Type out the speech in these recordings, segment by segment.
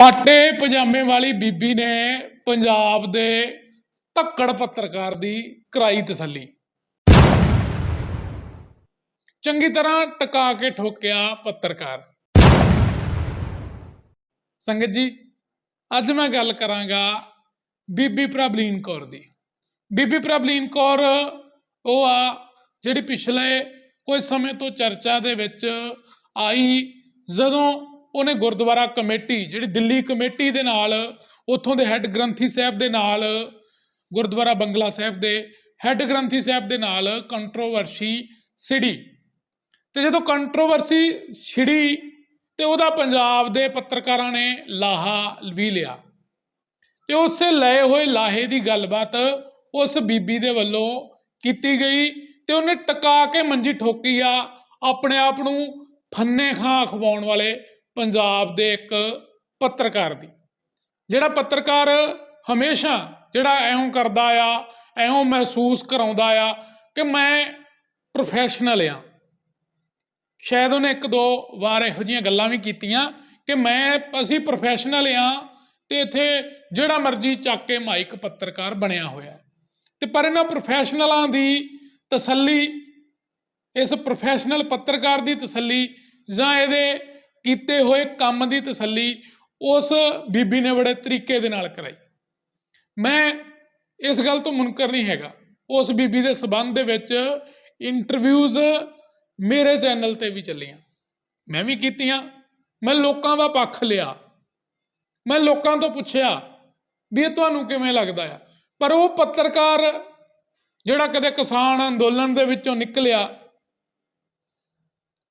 ਪਾਟੇ ਪਜਾਮੇ ਵਾਲੀ ਬੀਬੀ ਨੇ ਪੰਜਾਬ ਦੇ ਧੱਕੜ ਪੱਤਰਕਾਰ ਦੀ ਕਰਾਈ ਤਸੱਲੀ। ਚੰਗੀ ਤਰ੍ਹਾਂ ਟਕਾ ਕੇ ਠੋਕਿਆ ਪੱਤਰਕਾਰ। ਸੰਗਤ ਜੀ, ਅੱਜ ਮੈਂ ਗੱਲ ਕਰਾਂਗਾ ਬੀਬੀ ਪ੍ਰਬਲੀਨ ਕੌਰ ਦੀ। ਬੀਬੀ ਪ੍ਰਬਲੀਨ ਕੌਰ ਉਹ ਆ ਜਿਹੜੀ ਪਿਛਲੇ ਕੁਝ ਸਮੇਂ ਤੋਂ ਚਰਚਾ ਦੇ ਵਿੱਚ ਆਈ, ਜਦੋਂ ਉਹਨੇ ਗੁਰਦੁਆਰਾ ਕਮੇਟੀ, ਜਿਹੜੀ ਦਿੱਲੀ ਕਮੇਟੀ ਦੇ ਨਾਲ, ਉੱਥੋਂ ਦੇ ਹੈੱਡ ਗ੍ਰੰਥੀ ਸਾਹਿਬ ਦੇ ਨਾਲ, ਗੁਰਦੁਆਰਾ ਬੰਗਲਾ ਸਾਹਿਬ ਦੇ ਹੈੱਡ ਗ੍ਰੰਥੀ ਸਾਹਿਬ ਦੇ ਨਾਲ ਕੰਟਰੋਵਰਸੀ ਸਿੜੀ ਤੇ ਜਦੋਂ ਕੰਟਰੋਵਰਸੀ ਛਿੜੀ, ਤੇ ਉਹਦਾ ਪੰਜਾਬ ਦੇ ਪੱਤਰਕਾਰਾਂ ਨੇ ਲਾਹਾ ਵੀ ਲਿਆ। ਤੇ ਉਸੇ ਲਏ ਹੋਏ ਲਾਹੇ ਦੀ ਗੱਲਬਾਤ ਉਸ ਬੀਬੀ ਦੇ ਵੱਲੋਂ ਕੀਤੀ ਗਈ ਤੇ ਉਹਨੇ ਟਕਾ ਕੇ ਮੰਜੀ ਠੋਕੀ ਆ, ਆਪਣੇ ਆਪ ਨੂੰ ਫੰਨੇ ਖਾਂ ਖਵਾਉਣ ਵਾਲੇ ਪੰਜਾਬ ਦੇ ਇੱਕ ਪੱਤਰਕਾਰ ਦੀ ਜਿਹੜਾ ਪੱਤਰਕਾਰ ਹਮੇਸ਼ਾ ਜਿਹੜਾ ਐਉਂ ਕਰਦਾ ਆ ਐਉਂ ਮਹਿਸੂਸ ਕਰਾਉਂਦਾ ਆ ਕਿ ਮੈਂ ਪ੍ਰੋਫੈਸ਼ਨਲ ਆ ਸ਼ਾਇਦ ਉਹਨੇ ਇੱਕ ਦੋ ਵਾਰ ਇਹੋ ਜਿਹੀਆਂ ਗੱਲਾਂ ਵੀ ਕੀਤੀਆਂ ਕਿ ਮੈਂ, ਅਸੀਂ ਪ੍ਰੋਫੈਸ਼ਨਲ ਆ ਤੇ ਇੱਥੇ ਜਿਹੜਾ ਮਰਜ਼ੀ ਚੱਕ ਕੇ ਮਾਈਕ ਪੱਤਰਕਾਰ ਬਣਿਆ ਹੋਇਆ ਹੈ। ਤੇ ਪਰ ਇਹਨਾਂ ਪ੍ਰੋਫੈਸ਼ਨਲਾਂ ਦੀ ਤਸੱਲੀ, ਇਸ ਪ੍ਰੋਫੈਸ਼ਨਲ ਪੱਤਰਕਾਰ ਦੀ ਤਸੱਲੀ ਜਾਂ ਇਹਦੇ ਕੀਤੇ ਹੋਏ ਕੰਮ ਦੀ ਤਸੱਲੀ ਉਸ ਬੀਬੀ ਨੇ ਬੜੇ ਤਰੀਕੇ ਦੇ ਨਾਲ ਕਰਾਈ। ਮੈਂ ਇਸ ਗੱਲ ਤੋਂ ਮੁਨਕਰ ਨਹੀਂ ਹੈਗਾ। ਉਸ ਬੀਬੀ ਦੇ ਸਬੰਧ ਦੇ ਵਿੱਚ ਇੰਟਰਵਿਊਜ਼ ਮੇਰੇ ਚੈਨਲ ਤੇ ਵੀ ਚੱਲੀਆਂ। ਮੈਂ ਵੀ ਕੀਤੀਆਂ। ਮੈਂ ਲੋਕਾਂ ਦਾ ਪੱਖ ਲਿਆ। ਮੈਂ ਲੋਕਾਂ ਤੋਂ ਪੁੱਛਿਆ ਵੀ ਇਹ ਤੁਹਾਨੂੰ ਕਿਵੇਂ ਲੱਗਦਾ ਆ? ਪਰ ਉਹ ਪੱਤਰਕਾਰ ਜਿਹੜਾ ਕਦੇ ਕਿਸਾਨ ਅੰਦੋਲਨ ਦੇ ਵਿੱਚੋਂ ਨਿਕਲਿਆ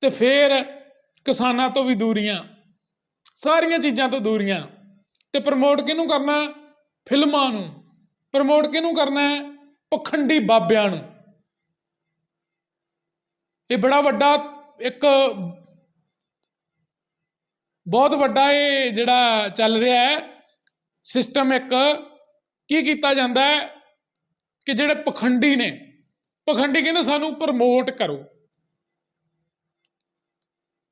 ਤੇ ਫਿਰ ਕਿਸਾਨਾਂ ਤੋਂ ਵੀ ਦੂਰੀਆਂ, ਸਾਰੀਆਂ ਚੀਜ਼ਾਂ ਤੋਂ ਦੂਰੀਆਂ। ਤੇ ਪ੍ਰਮੋਟ ਕਿਹਨੂੰ ਕਰਨਾ ਫਿਲਮਾਂ ਨੂੰ। ਪ੍ਰਮੋਟ ਕਿਹਨੂੰ ਕਰਨਾ ਪਖੰਡੀ ਬਾਬਿਆਂ ਨੂੰ। ਇਹ ਬੜਾ ਵੱਡਾ ਇੱਕ ਬਹੁਤ ਵੱਡਾ ਇਹ ਜਿਹੜਾ ਚੱਲ ਰਿਹਾ ਹੈ ਸਿਸਟਮ ਇੱਕ ਕੀ ਕੀਤਾ ਜਾਂਦਾ ਹੈ? ਕਿ ਜਿਹੜੇ ਪਖੰਡੀ ਨੇ, ਪਖੰਡੀ ਕਹਿੰਦੇ ਸਾਨੂੰ ਪ੍ਰਮੋਟ ਕਰੋ।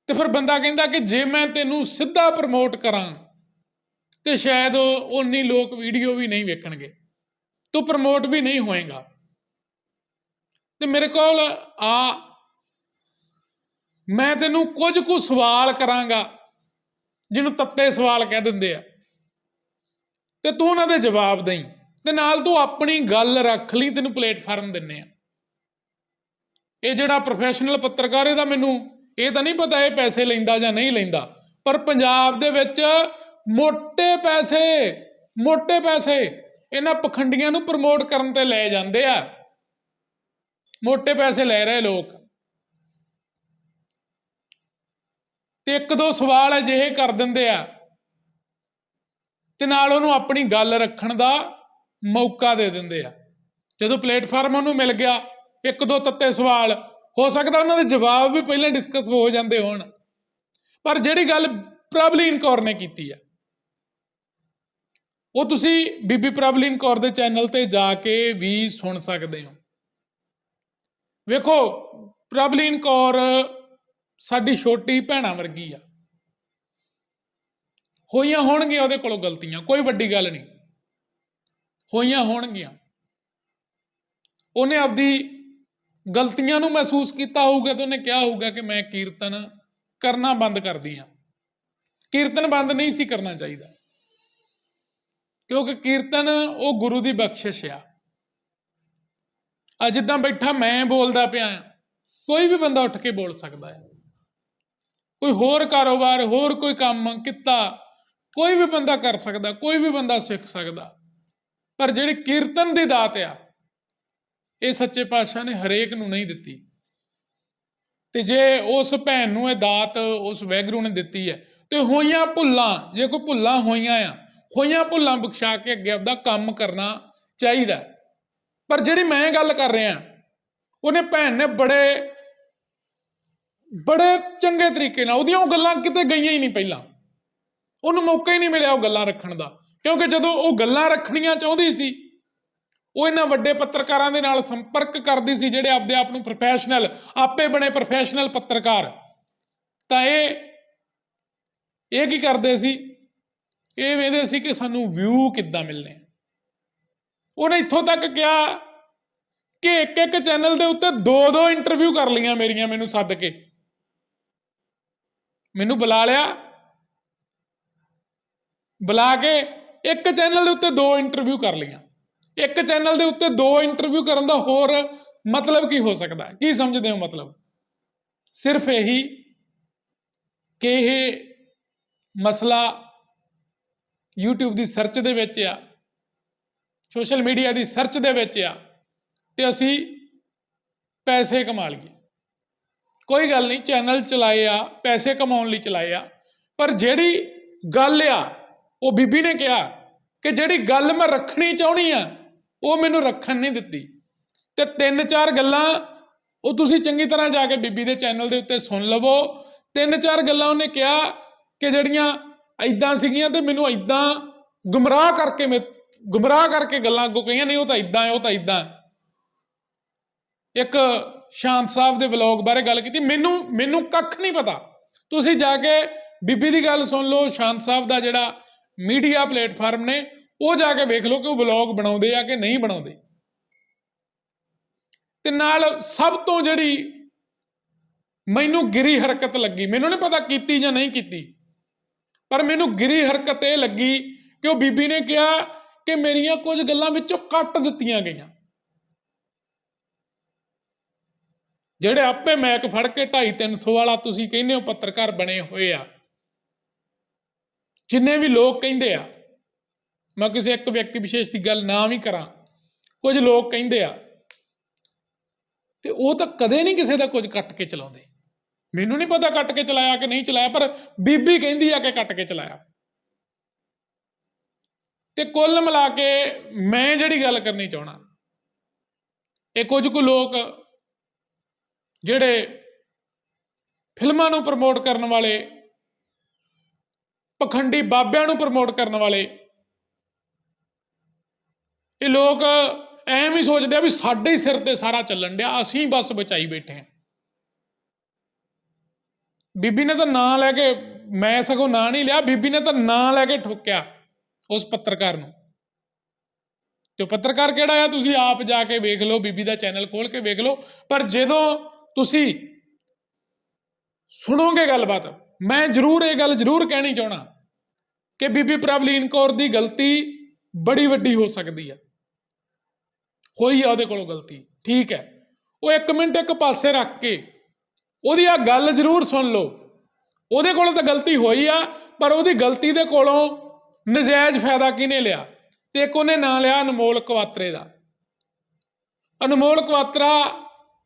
ਤੇ ਫਿਰ ਬੰਦਾ ਕਹਿੰਦਾ ਕਿ ਜੇ ਮੈਂ ਤੈਨੂੰ ਸਿੱਧਾ ਪ੍ਰਮੋਟ ਕਰਾਂ, ਤੇ ਸ਼ਾਇਦ ਉਨੀ ਲੋਕ ਵੀਡੀਓ ਵੀ ਨਹੀਂ ਵੇਖਣਗੇ, ਤੂੰ ਪ੍ਰਮੋਟ ਵੀ ਨਹੀਂ ਹੋਏਗਾ। ਤੇ ਮੇਰੇ ਕੋਲ ਆ, ਮੈਂ ਤੈਨੂੰ ਕੁਝ ਕੁ ਸਵਾਲ ਕਰਾਂਗਾ, ਜਿਹਨੂੰ ਤੱਤੇ ਸਵਾਲ ਕਹਿ ਦਿੰਦੇ ਆ। ਤੇ ਤੂੰ ਉਹਨਾਂ ਦੇ ਜਵਾਬ ਦੇਈਂ, ਤੇ ਨਾਲ ਤੂੰ ਆਪਣੀ ਗੱਲ ਰੱਖ ਲਈ, ਤੈਨੂੰ ਪਲੇਟਫਾਰਮ ਦਿੰਨੇ ਆ। ਇਹ ਜਿਹੜਾ ਪ੍ਰੋਫੈਸ਼ਨਲ ਪੱਤਰਕਾਰ ਇਹਦਾ ਮੈਨੂੰ ਇਹ ਤਾਂ ਨਹੀਂ ਪਤਾ ਇਹ ਪੈਸੇ ਲੈਂਦਾ ਜਾਂ ਨਹੀਂ ਲੈਂਦਾ, ਪਰ ਪੰਜਾਬ ਦੇ ਵਿੱਚ ਮੋٹے ਪੈਸੇ ਮੋٹے ਪੈਸੇ ਇਹਨਾਂ ਪਖੰਡੀਆਂ ਨੂੰ ਪ੍ਰਮੋਟ ਕਰਨ ਤੇ ਲੈ ਜਾਂਦੇ ਆ। ਮੋٹے ਪੈਸੇ ਲੈ ਰਹੇ ਲੋਕ। ਤੇ ਇੱਕ ਦੋ ਸਵਾਲ ਅਜਿਹੇ ਕਰ ਦਿੰਦੇ ਆ, ਤੇ ਨਾਲ ਉਹਨੂੰ ਆਪਣੀ ਗੱਲ ਰੱਖਣ ਦਾ ਮੌਕਾ ਦੇ ਦਿੰਦੇ ਆ। ਜਦੋਂ ਪਲੇਟਫਾਰਮ ਉਹਨੂੰ ਮਿਲ ਗਿਆ, ਇੱਕ ਦੋ ਤੱਤੇ ਸਵਾਲ ਹੋ ਸਕਦਾ ਉਹਨਾਂ ਦੇ ਜਵਾਬ ਵੀ ਪਹਿਲਾਂ ਡਿਸਕਸ ਹੋ ਜਾਂਦੇ ਹੋਣ, ਪਰ ਜਿਹੜੀ ਗੱਲ ਪ੍ਰਬਲੀਨ ਕੌਰ ਨੇ ਕੀਤੀ ਆ, ਉਹ ਤੁਸੀਂ ਬੀਬੀ ਪ੍ਰਬਲੀਨ ਕੌਰ ਦੇ ਚੈਨਲ ਤੇ ਜਾ ਕੇ ਵੀ ਸੁਣ ਸਕਦੇ ਹੋ। ਵੇਖੋ ਪ੍ਰਬਲੀਨ ਕੌਰ ਸਾਡੀ ਛੋਟੀ ਭੈਣਾ ਵਰਗੀ ਆ। ਹੋਈਆਂ ਹੋਣਗੀਆਂ ਉਹਦੇ ਕੋਲੋਂ ਗਲਤੀਆਂ, ਕੋਈ ਵੱਡੀ ਗੱਲ ਨਹੀਂ। ਹੋਈਆਂ ਹੋਣਗੀਆਂ। ਉਹਨੇ ਆਪਦੀ ਗਲਤੀਆਂ ਨੂੰ ਮਹਿਸੂਸ ਕੀਤਾ ਹੋਊਗਾ ਤੇ ਉਹਨੇ ਕਿਹਾ ਹੋਊਗਾ ਕਿ ਮੈਂ ਕੀਰਤਨ ਕਰਨਾ ਬੰਦ ਕਰਦੀ ਹਾਂ। ਕੀਰਤਨ ਬੰਦ ਨਹੀਂ ਸੀ ਕਰਨਾ ਚਾਹੀਦਾ। ਕਿਉਂਕਿ ਕੀਰਤਨ ਉਹ ਗੁਰੂ ਦੀ ਬਖਸ਼ਿਸ਼ ਆ। ਆ ਜਿੱਦਾਂ ਬੈਠਾ ਮੈਂ ਬੋਲਦਾ ਪਿਆ ਕੋਈ ਵੀ ਬੰਦਾ ਉੱਠ ਕੇ ਬੋਲ ਸਕਦਾ ਹੈ ਕੋਈ ਹੋਰ ਕਾਰੋਬਾਰ, ਹੋਰ ਕੋਈ ਕੰਮ, ਕਿੱਤਾ, ਕੋਈ ਵੀ ਬੰਦਾ ਕਰ ਸਕਦਾ, ਕੋਈ ਵੀ ਬੰਦਾ ਸਿੱਖ ਸਕਦਾ। ਪਰ ਜਿਹੜੀ ਕੀਰਤਨ ਦੀ ਦਾਤ ਆ ਇਹ ਸੱਚੇ ਪਾਤਸ਼ਾਹ ਨੇ ਹਰੇਕ ਨੂੰ ਨਹੀਂ ਦਿੱਤੀ। ਤੇ ਜੇ ਉਸ ਭੈਣ ਨੂੰ ਇਹ ਦਾਤ ਉਸ ਵੈਗਰੂ ਨੇ ਦਿੱਤੀ ਹੈ, ਤੇ ਹੋਈਆਂ ਭੁੱਲਾਂ, ਜੇ ਕੋਈ ਭੁੱਲਾਂ ਹੋਈਆਂ ਆ, ਹੋਈਆਂ ਭੁੱਲਾਂ ਬਖਸ਼ਾ ਕੇ ਅੱਗੇ ਆਪਦਾ ਕੰਮ ਕਰਨਾ ਚਾਹੀਦਾ ਪਰ ਜਿਹੜੀ ਮੈਂ ਗੱਲ ਕਰ ਰਿਹਾ, ਉਹਨੇ ਭੈਣ ਨੇ ਬੜੇ ਬੜੇ ਚੰਗੇ ਤਰੀਕੇ ਨਾਲ, ਉਹਦੀਆਂ ਉਹ ਗੱਲਾਂ ਕਿਤੇ ਗਈਆਂ ਹੀ ਨਹੀਂ ਪਹਿਲਾਂ। ਉਹਨੂੰ ਮੌਕਾ ਹੀ ਨਹੀਂ ਮਿਲਿਆ ਉਹ ਗੱਲਾਂ ਰੱਖਣ ਦਾ, ਕਿਉਂਕਿ ਜਦੋਂ ਉਹ ਗੱਲਾਂ ਰੱਖਣੀਆਂ ਚਾਹੁੰਦੀ ਸੀ ਉਹ ਇਹਨਾਂ ਵੱਡੇ ਪੱਤਰਕਾਰਾਂ ਦੇ ਨਾਲ ਸੰਪਰਕ ਕਰਦੀ ਸੀ ਜਿਹੜੇ ਆਪਦੇ ਆਪ ਨੂੰ ਪ੍ਰੋਫੈਸ਼ਨਲ ਆਪੇ ਬਣੇ ਪ੍ਰੋਫੈਸ਼ਨਲ ਪੱਤਰਕਾਰ। ਤਾਂ ਇਹ ਇਹ ਕੀ ਕਰਦੇ ਸੀ? ਇਹ ਵੇਖਦੇ ਸੀ ਕਿ ਸਾਨੂੰ ਵਿਊ ਕਿੱਦਾਂ ਮਿਲਨੇ ਉਹਨੇ ਇੱਥੋਂ ਤੱਕ ਕਿਹਾ ਕਿ ਇੱਕ ਇੱਕ ਚੈਨਲ ਦੇ ਉੱਤੇ ਦੋ ਦੋ ਇੰਟਰਵਿਊ ਕਰ ਲਈਆਂ ਮੇਰੀਆਂ ਮੈਨੂੰ ਸੱਦ ਕੇ। ਮੈਨੂੰ ਬੁਲਾ ਲਿਆ। ਬੁਲਾ ਕੇ ਇੱਕ ਚੈਨਲ ਦੇ ਉੱਤੇ ਦੋ ਇੰਟਰਵਿਊ ਕਰ ਲਈਆਂ। ਇੱਕ ਚੈਨਲ ਦੇ ਉੱਤੇ ਦੋ ਇੰਟਰਵਿਊ ਕਰਨ ਦਾ ਹੋਰ ਮਤਲਬ ਕੀ ਹੋ ਸਕਦਾ ਕੀ ਸਮਝਦੇ ਹੋ ਮਤਲਬ? ਸਿਰਫ ਇਹੀ ਕਿ ਇਹ ਮਸਲਾ YouTube ਦੀ ਸਰਚ ਦੇ ਵਿੱਚ ਆ ਸੋਸ਼ਲ ਮੀਡੀਆ ਦੀ ਸਰਚ ਦੇ ਵਿੱਚ ਆ ਤੇ ਅਸੀਂ ਪੈਸੇ ਕਮਾ ਲਈਏ। ਕੋਈ ਗੱਲ ਨਹੀਂ ਚੈਨਲ ਚਲਾਏ ਆ, ਪੈਸੇ ਕਮਾਉਣ ਲਈ ਚਲਾਏ ਆ, ਪਰ ਜਿਹੜੀ ਗੱਲ ਆ, ਉਹ ਬੀਬੀ ਨੇ ਕਿਹਾ ਕਿ ਜਿਹੜੀ ਗੱਲ ਮੈਂ ਰੱਖਣੀ ਚਾਹਣੀ ਆ ਉਹ ਮੈਨੂੰ ਰੱਖਣ ਨਹੀਂ ਦਿੱਤੀ। ਤੇ ਤਿੰਨ ਚਾਰ ਗੱਲਾਂ ਉਹ ਤੁਸੀਂ ਚੰਗੀ ਤਰ੍ਹਾਂ ਜਾ ਕੇ ਬੀਬੀ ਦੇ ਚੈਨਲ ਦੇ ਉੱਤੇ ਸੁਣ ਲਵੋ। ਤਿੰਨ ਚਾਰ ਗੱਲਾਂ ਉਹਨੇ ਕਿਹਾ ਕਿ ਜਿਹੜੀਆਂ ਐਦਾਂ ਸੀਗੀਆਂ ਤੇ ਮੈਨੂੰ ਐਦਾਂ ਗੁੰਮਰਾਹ ਕਰਕੇ ਮੈਂ, ਗੁੰਮਰਾਹ ਕਰਕੇ ਗੱਲਾਂ ਅੱਗੋਂ ਕਹੀਆਂ, ਨਹੀਂ, ਉਹ ਤਾਂ ਐਦਾਂ ਹੈ, ਉਹ ਤਾਂ ਐਦਾਂ ਇੱਕ ਸ਼ਾਂਤ ਸਾਹਿਬ ਦੇ ਵਲੌਗ ਬਾਰੇ ਗੱਲ ਕੀਤੀ, ਮੈਨੂੰ ਮੈਨੂੰ ਕੱਖ ਨਹੀਂ ਪਤਾ। ਤੁਸੀਂ ਜਾ ਕੇ ਬੀਬੀ ਦੀ ਗੱਲ ਸੁਣ ਲਓ, ਸ਼ਾਂਤ ਸਾਹਿਬ ਦਾ ਜਿਹੜਾ ਮੀਡੀਆ ਪਲੇਟਫਾਰਮ ਨੇ ਉਹ ਜਾ ਕੇ ਵੇਖ ਲਓ ਕਿ ਉਹ ਵਲੌਗ ਬਣਾਉਂਦੇ ਆ ਕਿ ਨਹੀਂ ਬਣਾਉਂਦੇ। ਤੇ ਨਾਲ ਸਭ ਤੋਂ ਜਿਹੜੀ ਮੈਨੂੰ ਗਿਰੀ ਹਰਕਤ ਲੱਗੀ, ਮੈਨੂੰ ਨਹੀਂ ਪਤਾ ਕੀਤੀ ਜਾਂ ਨਹੀਂ ਕੀਤੀ, ਪਰ ਮੈਨੂੰ ਗਿਰੀ ਹਰਕਤ ਇਹ ਲੱਗੀ ਕਿ ਉਹ ਬੀਬੀ ਨੇ ਕਿਹਾ ਕਿ ਮੇਰੀਆਂ ਕੁਝ ਗੱਲਾਂ ਵਿੱਚੋਂ ਕੱਟ ਦਿੱਤੀਆਂ ਗਈਆਂ। ਜਿਹੜੇ ਆਪੇ ਮੈਕ ਫੜ ਕੇ 2.5 300 ਵਾਲਾ ਤੁਸੀਂ ਕਹਿੰਦੇ ਹੋ ਪੱਤਰਕਾਰ ਬਣੇ ਹੋਏ ਆ, ਜਿੰਨੇ ਵੀ ਲੋਕ ਕਹਿੰਦੇ ਆ ਮੈਂ ਕਿਸੇ ਇੱਕ ਵਿਅਕਤੀ ਵਿਸ਼ੇਸ਼ ਦੀ ਗੱਲ ਨਾ ਵੀ ਕਰਾਂ। ਕੁਝ ਲੋਕ ਕਹਿੰਦੇ ਆ, ਤੇ ਉਹ ਤਾਂ ਕਦੇ ਨਹੀਂ ਕਿਸੇ ਦਾ ਕੁਝ ਕੱਟ ਕੇ ਚਲਾਉਂਦੇ। ਮੈਨੂੰ ਨਹੀਂ ਪਤਾ ਕੱਟ ਕੇ ਚਲਾਇਆ ਕਿ ਨਹੀਂ ਚਲਾਇਆ, ਪਰ ਬੀਬੀ ਕਹਿੰਦੀ ਆ ਕਿ ਕੱਟ ਕੇ ਚਲਾਇਆ। ਤੇ ਕੁੱਲ ਮਿਲਾ ਕੇ ਮੈਂ ਜਿਹੜੀ ਗੱਲ ਕਰਨੀ ਚਾਹਣਾ ਇਹ ਕੁਝ ਕੁ ਲੋਕ ਜਿਹੜੇ ਫਿਲਮਾਂ ਨੂੰ ਪ੍ਰਮੋਟ ਕਰਨ ਵਾਲੇ, ਪਖੰਡੀ ਬਾਬਿਆਂ ਨੂੰ ਪ੍ਰਮੋਟ ਕਰਨ ਵਾਲੇ ਇਹ ਲੋਕ ਐਵੇਂ ਹੀ ਸੋਚਦੇ ਆ ਵੀ ਸਾਡੇ ਹੀ ਸਿਰ ਤੇ ਸਾਰਾ ਚੱਲਣ ਡਿਆ, ਅਸੀਂ ਬਸ ਬਚਾਈ ਬੈਠੇ ਹਾਂ। ਬੀਬੀ ਨੇ ਤਾਂ ਨਾਂ ਲੈ ਕੇ, ਮੈਂ ਸਗੋਂ ਨਾਂ ਨਹੀਂ ਲਿਆ, ਬੀਬੀ ਨੇ ਤਾਂ ਨਾਂ ਲੈ ਕੇ ਠੋਕਿਆ ਉਸ ਪੱਤਰਕਾਰ ਨੂੰ। ਤੇ ਉਹ ਪੱਤਰਕਾਰ ਕਿਹੜਾ ਆ? ਤੁਸੀਂ ਆਪ ਜਾ ਕੇ ਵੇਖ ਲਓ, ਬੀਬੀ ਦਾ ਚੈਨਲ ਖੋਲ ਕੇ ਵੇਖ ਲਓ। ਪਰ ਜਦੋਂ ਤੁਸੀਂ ਸੁਣੋਗੇ ਗੱਲਬਾਤ, ਮੈਂ ਜ਼ਰੂਰ ਇਹ ਗੱਲ ਜ਼ਰੂਰ ਕਹਿਣੀ ਚਾਹਣਾ ਕਿ ਬੀਬੀ ਪ੍ਰਭਲੀਨ ਕੌਰ ਦੀ ਗਲਤੀ ਬੜੀ ਵੱਡੀ ਹੋ ਸਕਦੀ ਆ। ਹੋਈ ਆ ਉਹਦੇ ਕੋਲੋਂ ਗਲਤੀ, ਠੀਕ ਹੈ। ਉਹ ਇੱਕ ਮਿੰਟ ਇੱਕ ਪਾਸੇ ਰੱਖ ਕੇ ਉਹਦੀ ਆ ਗੱਲ ਜ਼ਰੂਰ ਸੁਣ ਲਓ। ਉਹਦੇ ਕੋਲੋਂ ਤਾਂ ਗਲਤੀ ਹੋਈ ਆ, ਪਰ ਉਹਦੀ ਗਲਤੀ ਦੇ ਕੋਲੋਂ ਨਜਾਇਜ਼ ਫਾਇਦਾ ਕਿਹਨੇ ਲਿਆ? ਤੇ ਇੱਕ ਉਹਨੇ ਨਾਂ ਲਿਆ ਅਨਮੋਲ ਕਵਾਤਰੇ ਦਾ। ਅਨਮੋਲ ਕਵਾਤਰਾ,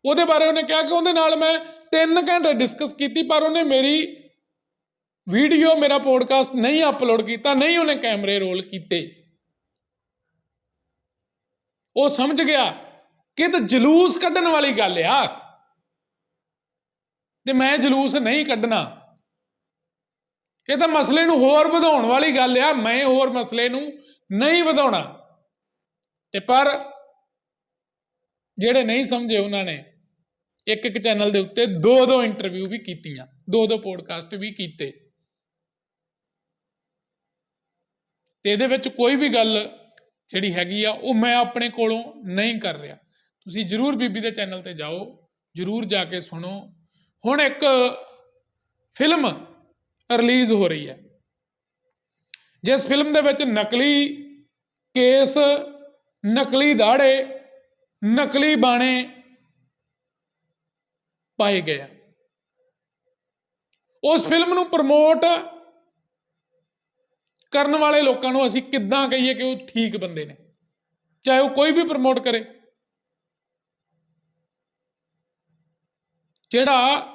ਉਹਦੇ ਬਾਰੇ ਉਹਨੇ ਕਿਹਾ ਕਿ ਉਹਦੇ ਨਾਲ ਮੈਂ 3 ਘੰਟੇ ਡਿਸਕਸ ਕੀਤੀ, ਪਰ ਉਹਨੇ ਮੇਰੀ ਵੀਡੀਓ ਮੇਰਾ ਪੋਡਕਾਸਟ ਨਹੀਂ ਅਪਲੋਡ ਕੀਤਾ, ਨਹੀਂ ਉਹਨੇ ਕੈਮਰੇ ਰੋਲ ਕੀਤੇ। ਉਹ ਸਮਝ ਗਿਆ ਕਿ ਇਹ ਤਾਂ ਜਲੂਸ ਕੱਢਣ ਵਾਲੀ ਗੱਲ ਆ। ਤੇ ਮੈਂ ਜਲੂਸ ਨਹੀਂ ਕੱਢਣਾ। ਇਹ ਤਾਂ ਮਸਲੇ ਨੂੰ ਹੋਰ ਵਧਾਉਣ ਵਾਲੀ ਗੱਲ ਆ, ਮੈਂ ਹੋਰ ਮਸਲੇ ਨੂੰ ਨਹੀਂ ਵਧਾਉਣਾ। ਤੇ ਪਰ ਜਿਹੜੇ ਨਹੀਂ ਸਮਝੇ ਉਹਨਾਂ ਨੇ ਇੱਕ ਇੱਕ ਚੈਨਲ ਦੇ ਉੱਤੇ ਦੋ ਦੋ ਇੰਟਰਵਿਊ ਵੀ ਕੀਤੀਆਂ ਦੋ ਦੋ ਪੋਡਕਾਸਟ ਵੀ ਕੀਤੇ। ਤੇ ਇਹਦੇ ਵਿੱਚ ਕੋਈ ਵੀ ਗੱਲ ਜਿਹੜੀ ਹੈਗੀ ਆ, ਉਹ ਮੈਂ ਆਪਣੇ ਕੋਲੋਂ ਨਹੀਂ ਕਰ ਰਿਹਾ। ਤੁਸੀਂ ਜਰੂਰ ਬੀਬੀ ਦੇ ਚੈਨਲ ਤੇ ਜਾਓ, ਜਰੂਰ ਜਾ ਕੇ ਸੁਣੋ। ਹੁਣ ਇੱਕ ਫਿਲਮ ਰਿਲੀਜ਼ ਹੋ ਰਹੀ ਹੈ। ਜਿਸ ਫਿਲਮ ਦੇ ਵਿੱਚ ਨਕਲੀ ਕੇਸ, ਨਕਲੀ ਦਾੜੇ ਨਕਲੀ ਬਾਣੇ ਪਾਏ ਗਏ ਆ। ਉਸ ਫਿਲਮ ਨੂੰ ਪ੍ਰਮੋਟ ਕਰਨ ਵਾਲੇ ਲੋਕਾਂ ਨੂੰ ਅਸੀਂ ਕਿੱਦਾਂ ਕਹੀਏ ਕਿ ਉਹ ਠੀਕ ਬੰਦੇ ਨੇ? ਚਾਹੇ ਉਹ ਕੋਈ ਵੀ ਪ੍ਰਮੋਟ ਕਰੇ। ਜਿਹੜਾ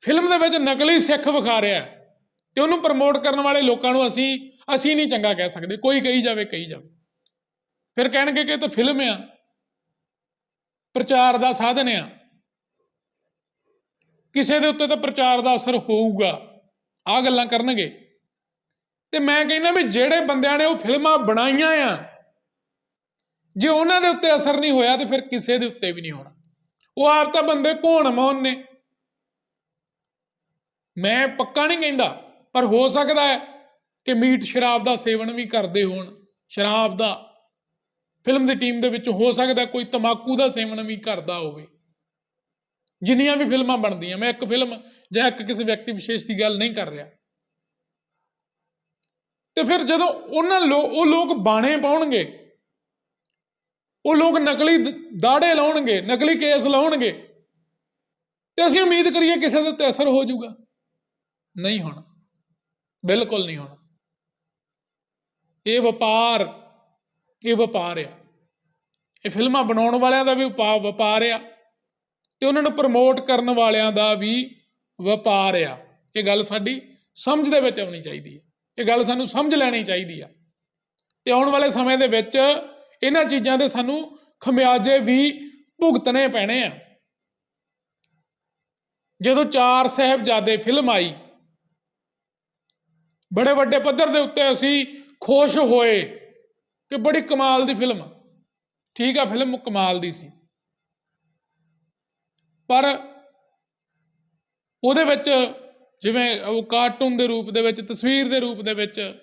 ਫਿਲਮ ਦੇ ਵਿੱਚ ਨਕਲੀ ਸਿੱਖ ਵਿਖਾ ਰਿਹਾ ਹੈ, ਤੇ ਉਹਨੂੰ ਪ੍ਰਮੋਟ ਕਰਨ ਵਾਲੇ ਲੋਕਾਂ ਨੂੰ ਅਸੀਂ ਅਸੀਂ ਨਹੀਂ ਚੰਗਾ ਕਹਿ ਸਕਦੇ। ਕੋਈ ਕਹੀ ਜਾਵੇ ਕਹੀ ਜਾਵੇ। ਫਿਰ ਕਹਿਣਗੇ ਕਿ ਇਹ ਤਾਂ ਫਿਲਮ ਆ। ਪ੍ਰਚਾਰ ਦਾ ਸਾਧਨ ਆ। ਕਿਸੇ ਦੇ ਉੱਤੇ ਤਾਂ ਪ੍ਰਚਾਰ ਦਾ ਅਸਰ ਹੋਊਗਾ। ਆ ਗੱਲਾਂ ਕਰਨਗੇ। ਤੇ ਮੈਂ ਕਹਿੰਦਾ ਵੀ ਜਿਹੜੇ ਬੰਦਿਆਂ ਨੇ ਉਹ ਫਿਲਮਾਂ ਬਣਾਈਆਂ ਆ, ਜੇ ਉਹਨਾਂ ਦੇ ਉੱਤੇ ਅਸਰ ਨਹੀਂ ਹੋਇਆ ਤੇ ਫਿਰ ਕਿਸੇ ਦੇ ਉੱਤੇ ਵੀ ਨਹੀਂ ਹੋਣਾ। ਉਹ ਆਪ ਤਾਂ ਬੰਦੇ ਘੋਣ ਮੋਹਨ ਨੇ। ਮੈਂ ਪੱਕਾ ਨਹੀਂ ਕਹਿੰਦਾ, ਪਰ ਹੋ ਸਕਦਾ ਹੈ ਕਿ ਮੀਟ ਸ਼ਰਾਬ ਦਾ ਸੇਵਨ ਵੀ ਕਰਦੇ ਹੋਣ, ਸ਼ਰਾਬ ਦਾ। ਫਿਲਮ ਦੀ ਟੀਮ ਦੇ ਵਿੱਚ ਹੋ ਸਕਦਾ ਕੋਈ ਤਮਾਕੂ ਦਾ ਸੇਵਨ ਵੀ ਕਰਦਾ ਹੋਵੇ। ਜਿੰਨੀਆਂ ਵੀ ਫਿਲਮਾਂ ਬਣਦੀਆਂ, ਮੈਂ ਇੱਕ ਫਿਲਮ ਜਾਂ ਇੱਕ ਕਿਸੇ ਵਿਅਕਤੀ ਵਿਸ਼ੇਸ਼ ਦੀ ਗੱਲ ਨਹੀਂ ਕਰ ਰਿਹਾ। ਤੇ ਫਿਰ ਜਦੋਂ ਉਹਨਾਂ ਲੋ, ਉਹ ਲੋਕ ਬਾਣੇ ਪਾਉਣਗੇ, ਉਹ ਲੋਕ ਨਕਲੀ ਦ- ਦਾੜੇ ਲਾਉਣਗੇ, ਨਕਲੀ ਕੇਸ ਲਾਉਣਗੇ, ਤੇ ਅਸੀਂ ਉਮੀਦ ਕਰੀਏ ਕਿਸੇ ਦੇ ਉੱਤੇ ਅਸਰ ਹੋ ਜਾਊਗਾ। ਨਹੀਂ ਹੋਣਾ। ਬਿਲਕੁਲ ਨਹੀਂ ਹੋਣਾ। ਇਹ ਵਪਾਰ ਇਹ ਵਪਾਰ ਆ। ਇਹ ਫਿਲਮਾਂ ਬਣਾਉਣ ਵਾਲਿਆਂ ਦਾ ਵੀ ਵਪਾ- ਵਪਾਰ ਆ, ਤੇ ਉਹਨਾਂ ਨੂੰ ਪ੍ਰਮੋਟ ਕਰਨ ਵਾਲਿਆਂ ਦਾ ਵੀ ਵਪਾਰ ਆ। ਇਹ ਗੱਲ ਸਾਡੀ ਸਮਝ ਦੇ ਵਿੱਚ ਆਉਣੀ ਚਾਹੀਦੀ ਹੈ ਇਹ ਗੱਲ ਸਾਨੂੰ ਸਮਝ ਲੈਣੀ ਚਾਹੀਦੀ ਆ। ਤੇ ਆਉਣ ਵਾਲੇ ਸਮੇਂ ਦੇ ਵਿੱਚ ਇਹਨਾਂ ਚੀਜ਼ਾਂ ਦੇ ਸਾਨੂੰ ਖਮਿਆਜੇ ਵੀ ਭੁਗਤਣੇ ਪੈਣੇ ਆ। ਜਦੋਂ ਚਾਰ ਸਾਹਿਬਜ਼ਾਦੇ ਫਿਲਮ ਆਈ, ਬੜੇ ਵੱਡੇ ਪੱਧਰ ਦੇ ਉੱਤੇ ਅਸੀਂ ਖੁਸ਼ ਹੋਏ ਕਿ ਬੜੀ ਕਮਾਲ ਦੀ ਫਿਲਮ ਠੀਕ ਆ, ਫਿਲਮ ਕਮਾਲ ਦੀ ਸੀ। ਪਰ ਉਹਦੇ ਵਿੱਚ ਜਿਵੇਂ ਉਹ ਕਾਰਟੂਨ ਦੇ ਰੂਪ ਦੇ ਵਿੱਚ, ਤਸਵੀਰ ਦੇ ਰੂਪ ਦੇ ਵਿੱਚ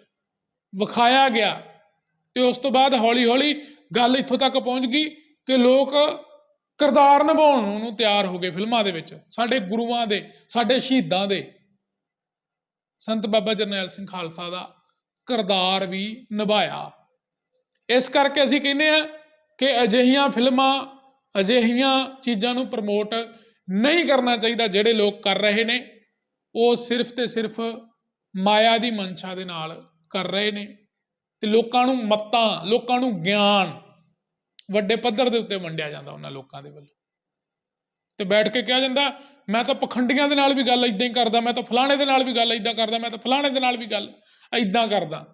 ਵਿਖਾਇਆ ਗਿਆ, ਤੇ ਉਸ ਤੋਂ ਬਾਅਦ ਹੌਲੀ-ਹੌਲੀ ਗੱਲ ਇੱਥੋਂ ਤੱਕ ਪਹੁੰਚ ਗਈ ਕਿ ਲੋਕ ਕਿਰਦਾਰ ਨਿਭਾਉਣ ਨੂੰ ਤਿਆਰ ਹੋ ਗਏ ਫਿਲਮਾਂ ਦੇ ਵਿੱਚ, ਸਾਡੇ ਗੁਰੂਆਂ ਦੇ, ਸਾਡੇ ਸ਼ਹੀਦਾਂ ਦੇ। ਸੰਤ ਬਾਬਾ ਜਰਨੈਲ ਸਿੰਘ ਖਾਲਸਾ ਦਾ ਕਿਰਦਾਰ ਵੀ ਨਿਭਾਇਆ। ਇਸ ਕਰਕੇ ਅਸੀਂ ਕਹਿੰਦੇ ਆ ਕਿ ਅਜਿਹੀਆਂ ਫਿਲਮਾਂ, ਅਜਿਹੀਆਂ ਚੀਜ਼ਾਂ ਨੂੰ ਪ੍ਰਮੋਟ ਨਹੀਂ ਕਰਨਾ ਚਾਹੀਦਾ ਜਿਹੜੇ ਲੋਕ ਕਰ ਰਹੇ ਨੇ। ਉਹ ਸਿਰਫ ਤੇ ਸਿਰਫ ਮਾਇਆ ਦੀ ਮਨਸ਼ਾ ਦੇ ਨਾਲ ਕਰ ਰਹੇ ਨੇ ਤੇ ਲੋਕਾਂ ਨੂੰ ਮੱਤਾਂ, ਲੋਕਾਂ ਨੂੰ ਗਿਆਨ ਵੱਡੇ ਪੱਧਰ ਦੇ ਉੱਤੇ ਵੰਡਿਆ ਜਾਂਦਾ ਉਹਨਾਂ ਲੋਕਾਂ ਦੇ ਵੱਲੋਂ। ਤੇ ਬੈਠ ਕੇ ਕਿਹਾ ਜਾਂਦਾ, ਮੈਂ ਤਾਂ ਪਖੰਡੀਆਂ ਦੇ ਨਾਲ ਵੀ ਗੱਲ ਇਦਾਂ ਹੀ ਕਰਦਾ, ਮੈਂ ਤਾਂ ਫਲਾਣੇ ਦੇ ਨਾਲ ਵੀ ਗੱਲ ਇਦਾਂ ਕਰਦਾ, ਮੈਂ ਤਾਂ ਫਲਾਣੇ ਦੇ ਨਾਲ ਵੀ ਗੱਲ ਇਦਾਂ ਕਰਦਾ।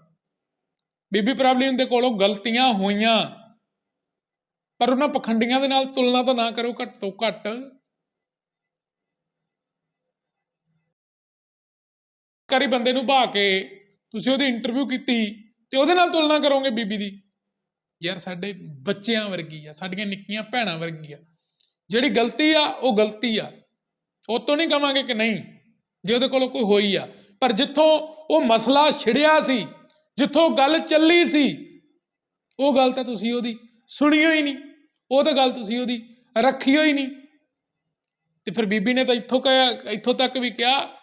ਬੀਬੀ ਪ੍ਰੋਬਲਮ ਦੇ ਕੋਲੋਂ ਗਲਤੀਆਂ ਹੋਈਆਂ, ਪਰ ਉਹਨਾਂ ਪਖੰਡੀਆਂ ਦੇ ਨਾਲ ਤੁਲਨਾ ਤਾਂ ਨਾ ਕਰੋ, ਘੱਟ ਤੋਂ ਘੱਟ ਕਰੀ ਬੰਦੇ ਨੂੰ ਭਾ ਕੇ ਤੁਸੀਂ ਉਹਦੀ ਇੰਟਰਵਿਊ ਕੀਤੀ ਤੇ ਉਹਦੇ ਨਾਲ ਤੁਲਨਾ ਕਰੋਗੇ ਬੀਬੀ ਦੀ? ਯਾਰ ਸਾਡੇ ਬੱਚਿਆਂ ਵਰਗੀ ਆ, ਸਾਡੀਆਂ ਨਿੱਕੀਆਂ ਭੈਣਾਂ ਵਰਗੀ ਆ। ਜਿਹੜੀ ਗਲਤੀ ਆ, ਉਹ ਗਲਤੀ ਆ। ਉਹ ਤੋਂ ਨਹੀਂ ਕਵਾਂਗੇ ਕਿ ਨਹੀਂ, ਜੇ ਉਹਦੇ ਕੋਲੋਂ ਕੋਈ ਹੋਈ ਆ। ਪਰ ਜਿੱਥੋਂ ਉਹ ਮਸਲਾ ਛਿੜਿਆ ਸੀ, ਜਿੱਥੋਂ ਗੱਲ ਚੱਲੀ ਸੀ, ਉਹ ਗੱਲ ਤਾਂ ਤੁਸੀਂ ਉਹਦੀ ਸੁਣੀ ਹੋਈ ਨਹੀਂ। ਉਹ ਤਾਂ ਗੱਲ ਤੁਸੀਂ ਉਹਦੀ ਰੱਖੀ ਹੋਈ ਨਹੀਂ। ਤੇ ਫਿਰ ਬੀਬੀ ਨੇ ਤਾਂ ਇੱਥੋਂ ਕਿਹਾ ਇੱਥੋਂ ਤੱਕ ਵੀ ਕਿਹਾ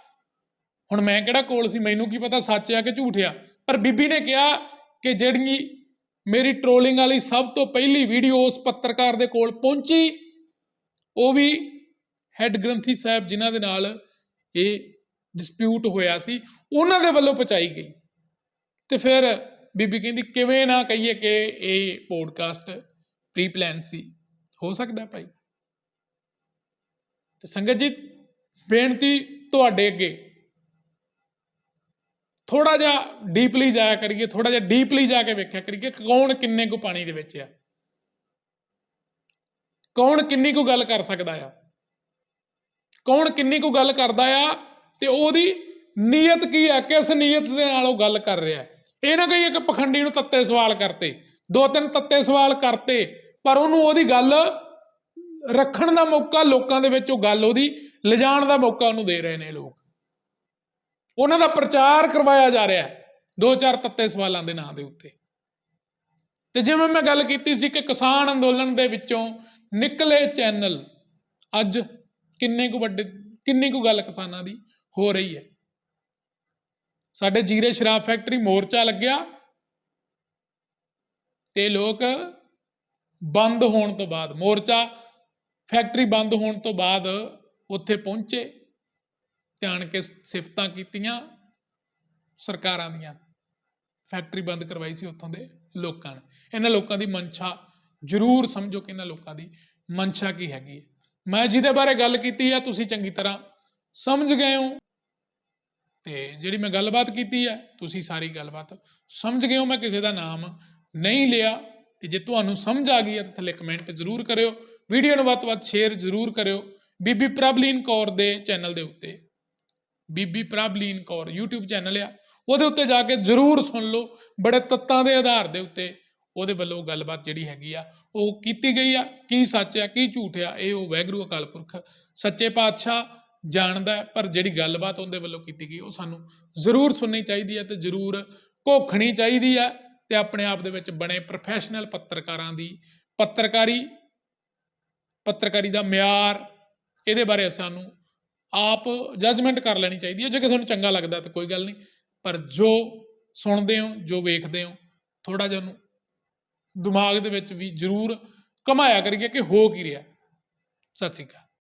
ਹੁਣ ਮੈਂ ਕਿਹੜਾ ਕੋਲ ਸੀ? ਮੈਨੂੰ ਕੀ ਪਤਾ? ਸੱਚ ਆ ਕਿ ਝੂਠ ਆ? ਪਰ ਬੀਬੀ ਨੇ ਕਿਹਾ ਕਿ ਜਿਹੜੀ ਮੇਰੀ ਟ੍ਰੋਲਿੰਗ ਵਾਲੀ ਸਭ ਤੋਂ ਪਹਿਲੀ ਵੀਡੀਓ ਉਸ ਪੱਤਰਕਾਰ ਦੇ ਕੋਲ ਪਹੁੰਚੀ, ਉਹ ਵੀ ਹੈੱਡ ਗ੍ਰੰਥੀ ਸਾਹਿਬ ਜਿਨ੍ਹਾਂ ਦੇ ਨਾਲ ਇਹ ਡਿਸਪਿਊਟ ਹੋਇਆ ਸੀ, ਉਹਨਾਂ ਦੇ ਵੱਲੋਂ ਪਹੁੰਚਾਈ ਗਈ। ਤੇ ਫਿਰ ਬੀਬੀ ਕਹਿੰਦੀ, ਕਿਵੇਂ ਨਾ ਕਹੀਏ ਕਿ ਇਹ ਪੋਡਕਾਸਟ ਪ੍ਰੀ ਪਲਾਨ ਸੀ? ਹੋ ਸਕਦਾ ਭਾਈ? ਤੇ ਸੰਗਤ ਜੀ, ਬੇਨਤੀ ਤੁਹਾਡੇ ਅੱਗੇ ਥੋੜਾ ਜਿਹਾ ਡੀਪਲੀ ਜਾਇਆ ਕਰੀਏ ਥੋੜਾ ਜਿਹਾ ਡੀਪਲੀ ਜਾ ਕੇ ਵੇਖਿਆ ਕਰੀਏ, ਕੌਣ ਕਿੰਨੇ ਕੁ ਪਾਣੀ ਦੇ ਵਿੱਚ ਆ? ਕੌਣ ਕਿੰਨੀ ਕੁ ਗੱਲ ਕਰ ਸਕਦਾ ਆ? ਕੌਣ ਕਿੰਨੀ ਕੁ ਗੱਲ ਕਰਦਾ ਆ? ਤੇ ਉਹਦੀ ਨੀਅਤ ਕੀ ਆ? ਕਿਸ ਨੀਅਤ ਦੇ ਨਾਲ ਉਹ ਗੱਲ ਕਰ ਰਿਹਾ? ਇਹ ਨਾ ਕਹੀਏ ਕਿ ਪਖੰਡੀ ਨੂੰ ਤੱਤੇ ਸਵਾਲ ਕਰਤੇ, ਦੋ ਤਿੰਨ ਤੱਤੇ ਸਵਾਲ ਕਰਤੇ, ਪਰ ਉਹਨੂੰ ਉਹਦੀ ਗੱਲ ਰੱਖਣ ਦਾ ਮੌਕਾ ਲੋਕਾਂ ਦੇ ਵਿੱਚ ਉਹ ਗੱਲ ਉਹਦੀ ਲਿਜਾਣ ਦਾ ਮੌਕਾ ਉਹਨੂੰ ਦੇ ਰਹੇ ਨੇ ਲੋਕ। ਉਹਨਾਂ ਦਾ ਪ੍ਰਚਾਰ ਕਰਵਾਇਆ ਜਾ ਰਿਹਾ ਹੈ। ਦੋ ਚਾਰ ਤੱਤੇ ਸਵਾਲਾਂ ਦੇ ਨਾਂ ਦੇ ਉੱਤੇ। ਤੇ ਜਿਵੇਂ ਮੈਂ ਗੱਲ ਕੀਤੀ ਸੀ ਕਿ ਕਿਸਾਨ ਅੰਦੋਲਨ ਦੇ ਵਿੱਚੋਂ ਨਿਕਲੇ ਚੈਨਲ ਅੱਜ ਕਿੰਨੇ ਕੁ ਵੱਡੇ, ਕਿੰਨੀ ਕੁ ਗੱਲ ਕਿਸਾਨਾਂ ਦੀ ਹੋ ਰਹੀ ਹੈ। ਸਾਡੇ ਜੀਰੇ ਸ਼ਰਾਬ ਫੈਕਟਰੀ ਮੋਰਚਾ ਲੱਗਿਆ ਤੇ ਲੋਕ ਬੰਦ ਹੋਣ ਤੋਂ ਬਾਅਦ, ਮੋਰਚਾ ਫੈਕਟਰੀ ਬੰਦ ਹੋਣ ਤੋਂ ਬਾਅਦ ਉੱਥੇ ਪਹੁੰਚੇ। ਧਿਆਨ ਕੇ ਸਿਫਤਾਂ ਕੀਤੀਆਂ ਸਰਕਾਰਾਂ ਦੀਆਂ। ਫੈਕਟਰੀ ਬੰਦ ਕਰਵਾਈ ਸੀ ਉੱਥੋਂ ਦੇ ਲੋਕਾਂ ਨੇ। ਇਹਨਾਂ ਲੋਕਾਂ ਦੀ ਮਨਸ਼ਾ ਜ਼ਰੂਰ ਸਮਝੋ ਕਿ ਇਹਨਾਂ ਲੋਕਾਂ ਦੀ ਮਨਸ਼ਾ ਕੀ ਹੈਗੀ ਹੈ। ਮੈਂ ਜਿਹਦੇ ਬਾਰੇ ਗੱਲ ਕੀਤੀ ਹੈ ਤੁਸੀਂ ਚੰਗੀ ਤਰ੍ਹਾਂ ਸਮਝ ਗਏ ਹੋ। ਤੇ ਜਿਹੜੀ ਮੈਂ ਗੱਲਬਾਤ ਕੀਤੀ ਹੈ ਤੁਸੀਂ ਸਾਰੀ ਗੱਲਬਾਤ ਸਮਝ ਗਏ ਹੋ। ਮੈਂ ਕਿਸੇ ਦਾ ਨਾਮ ਨਹੀਂ ਲਿਆ। ਤੇ ਜੇ ਤੁਹਾਨੂੰ ਸਮਝ ਆ ਗਈ ਹੈ ਤਾਂ ਥੱਲੇ ਕਮੈਂਟ ਜ਼ਰੂਰ ਕਰਿਓ। ਵੀਡੀਓ ਨੂੰ ਵੱਧ ਤੋਂ ਵੱਧ ਸ਼ੇਅਰ ਜ਼ਰੂਰ ਕਰਿਓ। ਬੀਬੀ ਪ੍ਰਭਲੀਨ ਕੌਰ ਦੇ ਚੈਨਲ ਦੇ ਉੱਤੇ ਬੀਬੀ ਪ੍ਰਭਲੀਨ ਕੌਰ YouTube ਚੈਨਲ ਆ, ਉਹਦੇ ਉੱਤੇ ਜਾ ਕੇ ਜ਼ਰੂਰ ਸੁਣ ਲਓ, ਬੜੇ ਤੱਤਾਂ ਦੇ ਆਧਾਰ ਦੇ ਉੱਤੇ ਉਹਦੇ ਵੱਲੋਂ ਗੱਲਬਾਤ ਜਿਹੜੀ ਹੈਗੀ ਆ, ਉਹ ਕੀਤੀ ਗਈ ਆ, ਕੀ ਸੱਚ ਆ, ਕੀ ਝੂਠ ਆ, ਇਹ ਉਹ ਵੈਗਰੂ ਅਕਾਲ ਪੁਰਖ ਸੱਚੇ ਪਾਤਸ਼ਾਹ ਜਾਣਦਾ ਪਰ ਜਿਹੜੀ ਗੱਲਬਾਤ ਉਹਦੇ ਵੱਲੋਂ ਕੀਤੀ ਗਈ, ਉਹ ਸਾਨੂੰ ਜ਼ਰੂਰ ਸੁਣਨੀ ਚਾਹੀਦੀ ਹੈ ਤੇ ਜ਼ਰੂਰ ਘੋਖਣੀ ਚਾਹੀਦੀ ਹੈ ਤੇ ਆਪਣੇ ਆਪ ਦੇ ਵਿੱਚ ਬਣੇ ਪ੍ਰੋਫੈਸ਼ਨਲ ਪੱਤਰਕਾਰਾਂ ਦੀ ਪੱਤਰਕਾਰੀ ਪੱਤਰਕਾਰੀ ਦਾ ਮਿਆਰ, ਇਹਦੇ ਬਾਰੇ ਸਾਨੂੰ ਆਪ ਜੱਜਮੈਂਟ ਕਰ ਲੈਣੀ ਚਾਹੀਦੀ ਹੈ। ਜੇ ਕਿ ਤੁਹਾਨੂੰ ਚੰਗਾ ਲੱਗਦਾ ਤਾਂ ਕੋਈ ਗੱਲ ਨਹੀਂ। ਪਰ ਜੋ ਸੁਣਦੇ ਹੋ, ਜੋ ਵੇਖਦੇ ਹੋ ਥੋੜਾ ਜਿਹਾ ਉਹਨੂੰ ਦਿਮਾਗ ਦੇ ਵਿੱਚ ਵੀ ਜ਼ਰੂਰ ਘਮਾਇਆ ਕਰੀਏ ਕਿ ਹੋ ਕੀ ਰਿਹਾ। ਸਤਿ ਸ਼੍ਰੀ ਅਕਾਲ।